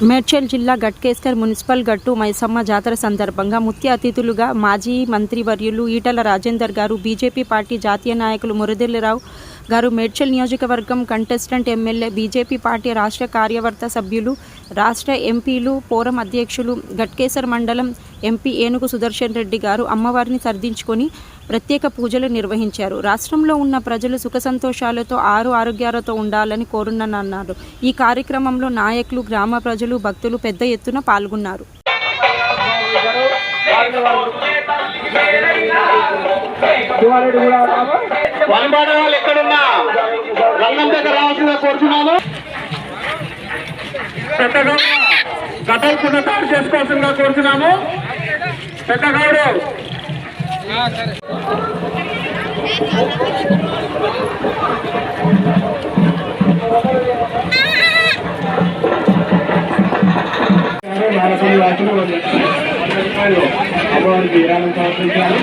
మేడ్చల్ జిల్లా గట్కేస్కర్ మున్సిపల్ గట్టు మైసమ్మ జాతర సందర్భంగా ముఖ్య అతిథులుగా మాజీ మంత్రివర్యులు ఈటల రాజేందర్ గారు బీజేపీ పార్టీ జాతీయ నాయకులు మురదెల్లిరావు గారు మేడ్చల్ నియోజకవర్గం కంటెస్టెంట్ ఎమ్మెల్యే బీజేపీ పార్టీ రాష్ట్ర కార్యవర్త సభ్యులు రాష్ట్ర ఎంపీలు పోరం అధ్యక్షులు గట్కేసర్ మండలం ఎంపీ ఏనుగు సుదర్శన్ రెడ్డి గారు అమ్మవారిని సర్దించుకొని ప్రత్యేక పూజలు నిర్వహించారు. రాష్ట్రంలో ఉన్న ప్రజలు సుఖ సంతోషాలతో ఆరు ఆరోగ్యాలతో ఉండాలని కోరునన్నారు ఈ కార్యక్రమంలో నాయకులు గ్రామ ప్రజలు భక్తులు పెద్ద ఎత్తున పాల్గొన్నారు. వనబాడ కోరుతున్నాము పెద్దగా గతం పునః చేసుకోవాల్సిందిగా కోరుతున్నాము పెద్దగౌడు అమ్మవారికి విరామం సమర్పించాలి